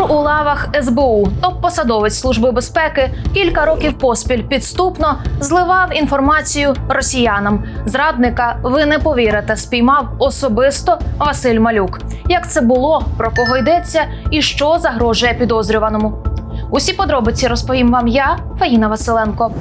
Кур у лавах СБУ, топ-посадовець служби безпеки, кілька років поспіль підступно зливав інформацію росіянам. Зрадника ви не повірите, спіймав особисто Василь Малюк. Як це було, про кого йдеться і що загрожує підозрюваному? Усі подробиці розповім вам я, Фаїна Василенко.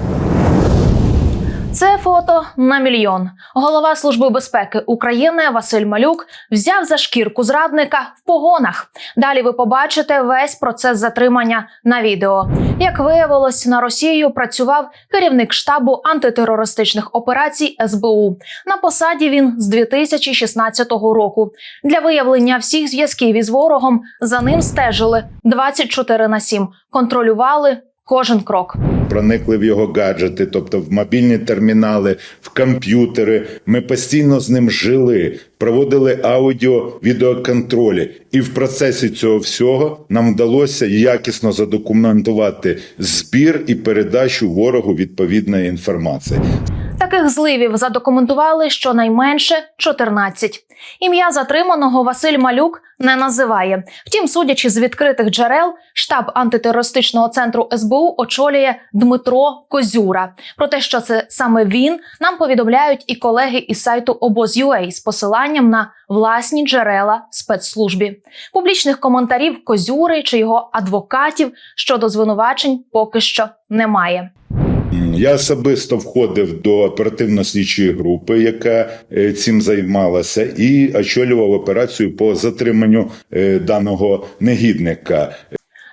Це фото на мільйон. Голова служби безпеки України Василь Малюк взяв за шкірку зрадника в погонах. Далі ви побачите весь процес затримання на відео. Як виявилось, на Росію працював керівник штабу антитерористичних операцій СБУ. На посаді він з 2016 року. Для виявлення всіх зв'язків із ворогом за ним стежили 24 на 7. контролювали кожен крок. проникли в його гаджети, тобто в мобільні термінали, в комп'ютери. Ми постійно з ним жили, проводили аудіо відеоконтролі. І в процесі цього всього нам вдалося якісно задокументувати збір і передачу ворогу відповідної інформації. Таких зливів задокументували щонайменше 14. Ім'я затриманого Василь Малюк не називає. Втім, судячи з відкритих джерел, штаб антитерористичного центру СБУ очолює Дмитро Козюра. Про те, що це саме він, нам повідомляють і колеги із сайту Обоз.UA з посиланням на власні джерела спецслужбі. Публічних коментарів Козюри чи його адвокатів щодо звинувачень поки що немає. Я особисто входив до оперативно-слідчої групи, яка е, цим займалася, і очолював операцію по затриманню е, даного негідника.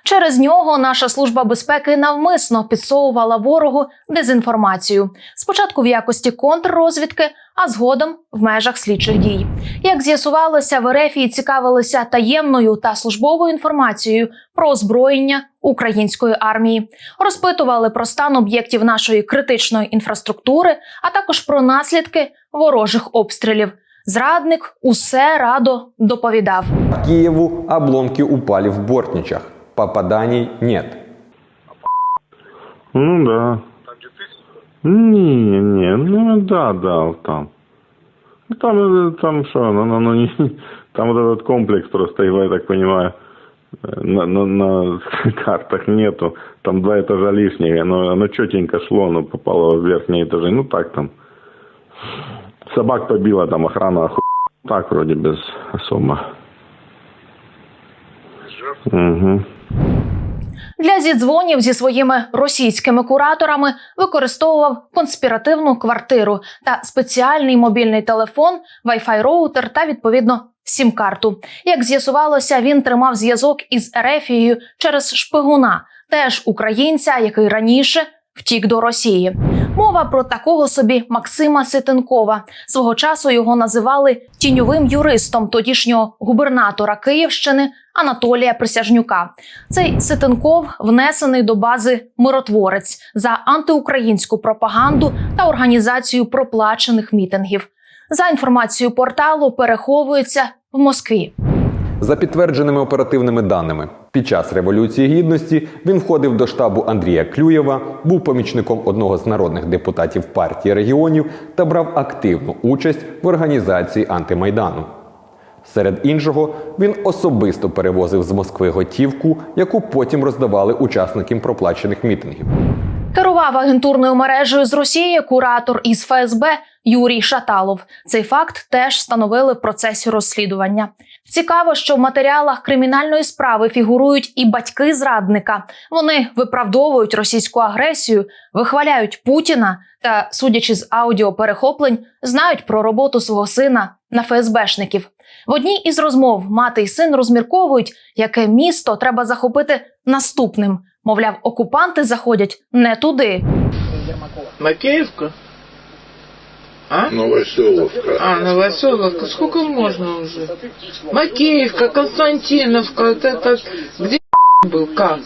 Через нього наша служба безпеки навмисно підсовувала ворогу дезінформацію. Спочатку в якості контррозвідки, а згодом в межах слідчих дій. Як з'ясувалося, в Ерефії цікавилися таємною та службовою інформацією про озброєння української армії, розпитували про стан об'єктів нашої критичної інфраструктури, а також про наслідки ворожих обстрілів. Зрадник усе радо доповідав. Киеву обломки упали в Бортничах. Попаданий нет. Ну да. Не, не, ну да, да, там. Ну, Там, э, там что, ну, ну, ну, не, там вот этот комплекс просто его, я так понимаю, э, на, на, на картах нету. Там два этажа лишние, оно, оно четенько шло, но попало в верхние этажи. Ну так там. Собак побила, там охрана оху... Так вроде без особо. Угу. Для зідзвонів зі своїми російськими кураторами використовував конспіративну квартиру та спеціальний мобільний телефон, Wi-Fi роутер та відповідно сім-карту. Як з'ясувалося, він тримав зв'язок із Ерефією через шпигуна, теж українця, який раніше втік до Росії. Мова про такого собі Максима Ситенкова. Свого часу його називали тіньовим юристом тодішнього губернатора Київщини Анатолія Присяжнюка. Цей Ситенков внесений до бази миротворець за антиукраїнську пропаганду та організацію проплачених мітингів. За інформацією порталу переховується в Москві. За підтвердженими оперативними даними, під час Революції Гідності він входив до штабу Андрія Клюєва, був помічником одного з народних депутатів партії регіонів та брав активну участь в організації антимайдану. Серед іншого, він особисто перевозив з Москви готівку, яку потім роздавали учасникам проплачених мітингів. Керував агентурною мережею з Росії куратор із ФСБ Юрій Шаталов. Цей факт теж встановили в процесі розслідування. Цікаво, що в матеріалах кримінальної справи фігурують і батьки зрадника. Вони виправдовують російську агресію, вихваляють Путіна та, судячи з аудіоперехоплень, знають про роботу свого сина на ФСБшників. В одній із розмов мати й син розмірковують, яке місто треба захопити наступним. Мовляв, окупанти заходять не туди. Макеевка? А? Новоселовка. А, Новоселовка. Сколько можно уже? Макеевка, Константиновка, вот это... Где был? Как?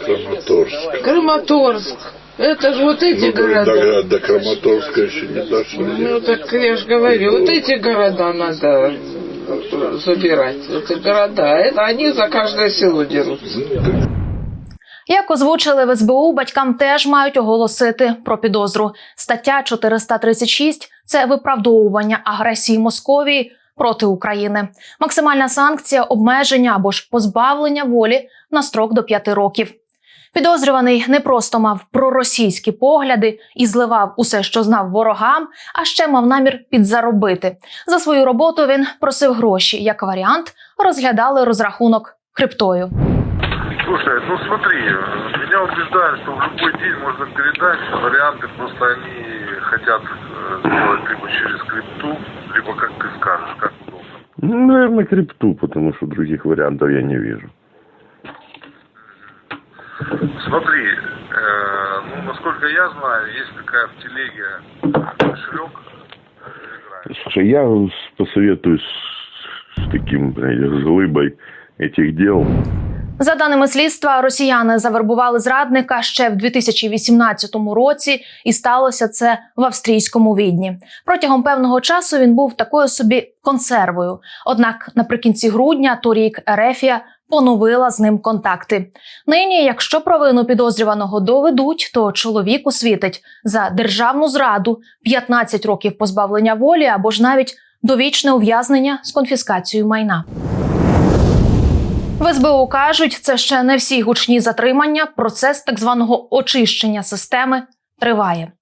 Краматорск. Краматорск. Это же вот эти Ну, города. до, до Краматорска еще не дошли. Ну, так я же говорю, вот эти города надо забирать. Эти города. Это они за каждое село дерутся. Як озвучили в СБУ, батькам теж мають оголосити про підозру. Стаття 436 – це виправдовування агресії Московії проти України. Максимальна санкція обмеження або ж позбавлення волі на строк до 5 років. Підозрюваний не просто мав проросійські погляди і зливав усе, що знав ворогам, а ще мав намір підзаробити. За свою роботу він просив гроші. Як варіант, розглядали розрахунок криптою. Слушай, ну смотри, меня убеждают, что в любой день можно передать. Варианты просто они хотят э, сделать либо через крипту, либо как ты скажешь, как удобно. Ну, наверное, крипту, потому что других вариантов я не вижу. Смотри, э, ну насколько я знаю, есть такая в телеге кошелек. Слушай, я посоветуюсь с, с таким, знаете, с глыбой этих дел. За даними слідства, росіяни завербували зрадника ще в 2018 році, і сталося це в австрійському відні. Протягом певного часу він був такою собі консервою. Однак наприкінці грудня торік Ерефія поновила з ним контакти. Нині, якщо провину підозрюваного доведуть, то чоловіку світить за державну зраду 15 років позбавлення волі або ж навіть довічне ув'язнення з конфіскацією майна. В СБУ кажуть, це ще не всі гучні затримання. Процес так званого очищення системи триває.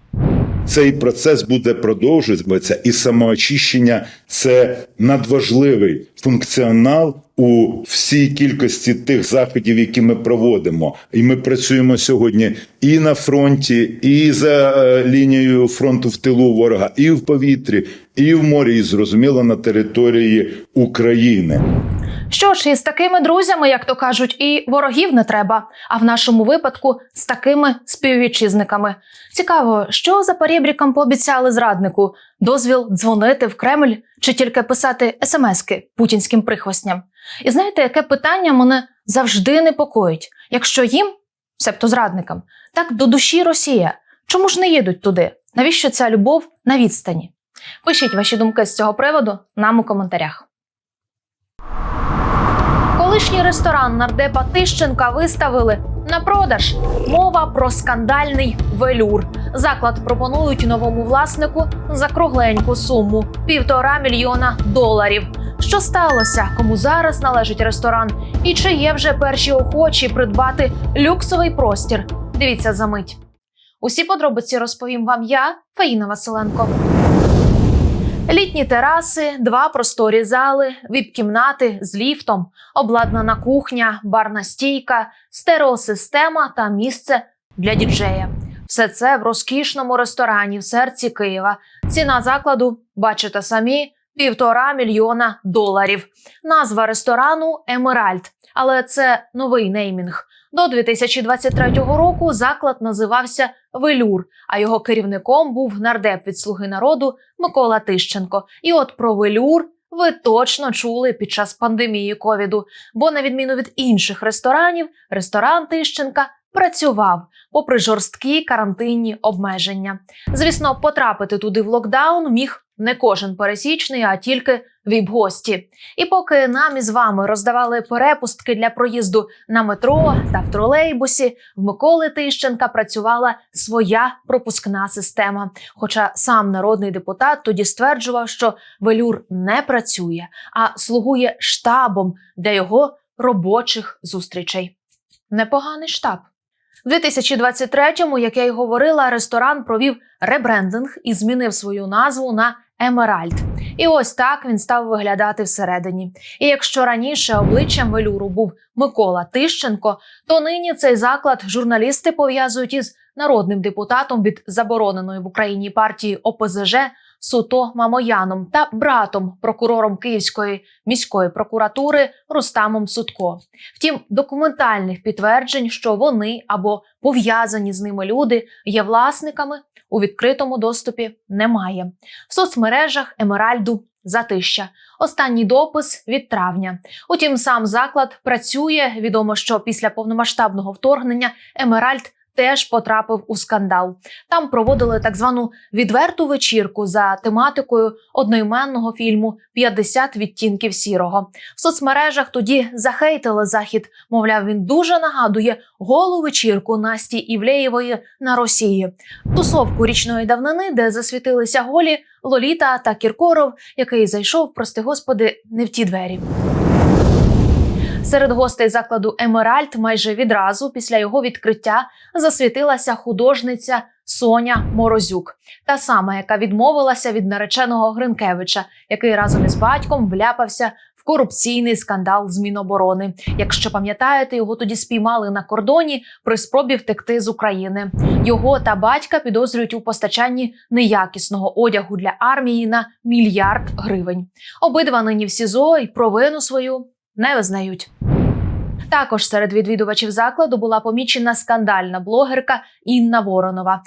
Цей процес буде продовжуватися, і самоочищення це надважливий функціонал у всій кількості тих заходів, які ми проводимо. І ми працюємо сьогодні і на фронті, і за е, лінією фронту в тилу ворога, і в повітрі, і в морі, і зрозуміло на території України. Що ж, із такими друзями, як то кажуть, і ворогів не треба. А в нашому випадку з такими співвітчизниками. Цікаво, що за перебріком пообіцяли зраднику: дозвіл дзвонити в Кремль чи тільки писати смски путінським прихвостням. І знаєте, яке питання мене завжди непокоїть, якщо їм, себто зрадникам, так до душі Росія, чому ж не їдуть туди? Навіщо ця любов на відстані? Пишіть ваші думки з цього приводу нам у коментарях. Колишній ресторан нардепа Тищенка виставили на продаж. Мова про скандальний велюр. Заклад пропонують новому власнику за кругленьку суму півтора мільйона доларів. Що сталося? Кому зараз належить ресторан? І чи є вже перші охочі придбати люксовий простір? Дивіться за мить. Усі подробиці розповім вам я, Фаїна Василенко. Літні тераси, два просторі зали, віп-кімнати з ліфтом, обладнана кухня, барна стійка, стереосистема та місце для діджея. Все це в розкішному ресторані в серці Києва. Ціна закладу, бачите самі, півтора мільйона доларів. Назва ресторану Емеральд, але це новий неймінг. До 2023 року заклад називався Велюр, а його керівником був нардеп від Слуги народу Микола Тищенко. І от про велюр ви точно чули під час пандемії ковіду. Бо, на відміну від інших ресторанів, ресторан Тищенка працював попри жорсткі карантинні обмеження. Звісно, потрапити туди в локдаун міг не кожен пересічний, а тільки віп-гості. І поки нам із вами роздавали перепустки для проїзду на метро та в тролейбусі, в Миколи Тищенка працювала своя пропускна система. Хоча сам народний депутат тоді стверджував, що велюр не працює, а слугує штабом для його робочих зустрічей. Непоганий штаб. В 2023-му, як я й говорила, ресторан провів ребрендинг і змінив свою назву на Емеральд. І ось так він став виглядати всередині. І якщо раніше обличчям велюру був Микола Тищенко, то нині цей заклад журналісти пов'язують із народним депутатом від забороненої в Україні партії ОПЗЖ Суто Мамояном та братом прокурором Київської міської прокуратури Рустамом Сутко. Втім, документальних підтверджень, що вони або пов'язані з ними люди є власниками, у відкритому доступі немає. В соцмережах Емеральду затища. Останній допис від травня. Утім, сам заклад працює. Відомо, що після повномасштабного вторгнення Емеральд теж потрапив у скандал. Там проводили так звану відверту вечірку за тематикою одноіменного фільму «50 відтінків сірого. В соцмережах тоді захейтили захід. Мовляв, він дуже нагадує голу вечірку Насті Івлеєвої на Росії, тусовку річної давнини, де засвітилися голі Лоліта та Кіркоров, який зайшов, прости господи, не в ті двері. Серед гостей закладу Емеральд майже відразу після його відкриття засвітилася художниця Соня Морозюк, та сама, яка відмовилася від нареченого Гринкевича, який разом із батьком вляпався в корупційний скандал з Міноборони. Якщо пам'ятаєте, його тоді спіймали на кордоні при спробі втекти з України. Його та батька підозрюють у постачанні неякісного одягу для армії на мільярд гривень. Обидва нині в СІЗО і провину свою не визнають. Також серед відвідувачів закладу була помічена скандальна блогерка Інна Воронова.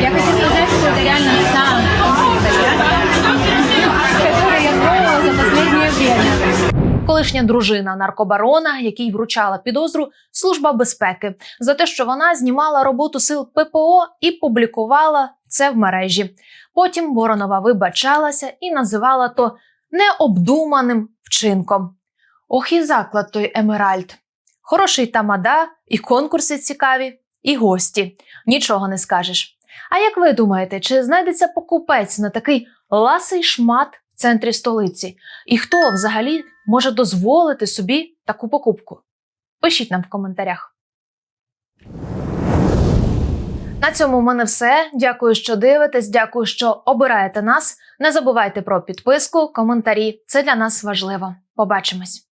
Я хочу сказать, Колишня дружина наркобарона, якій вручала підозру служба безпеки за те, що вона знімала роботу сил ППО і публікувала це в мережі. Потім Воронова вибачалася і називала то необдуманим вчинком. Ох, і заклад той Емеральд. Хороший тамада, і конкурси цікаві, і гості. Нічого не скажеш. А як ви думаєте, чи знайдеться покупець на такий ласий шмат центрі столиці? І хто взагалі може дозволити собі таку покупку? Пишіть нам в коментарях. На цьому в мене все. Дякую, що дивитесь. Дякую, що обираєте нас. Не забувайте про підписку, коментарі. Це для нас важливо. Побачимось.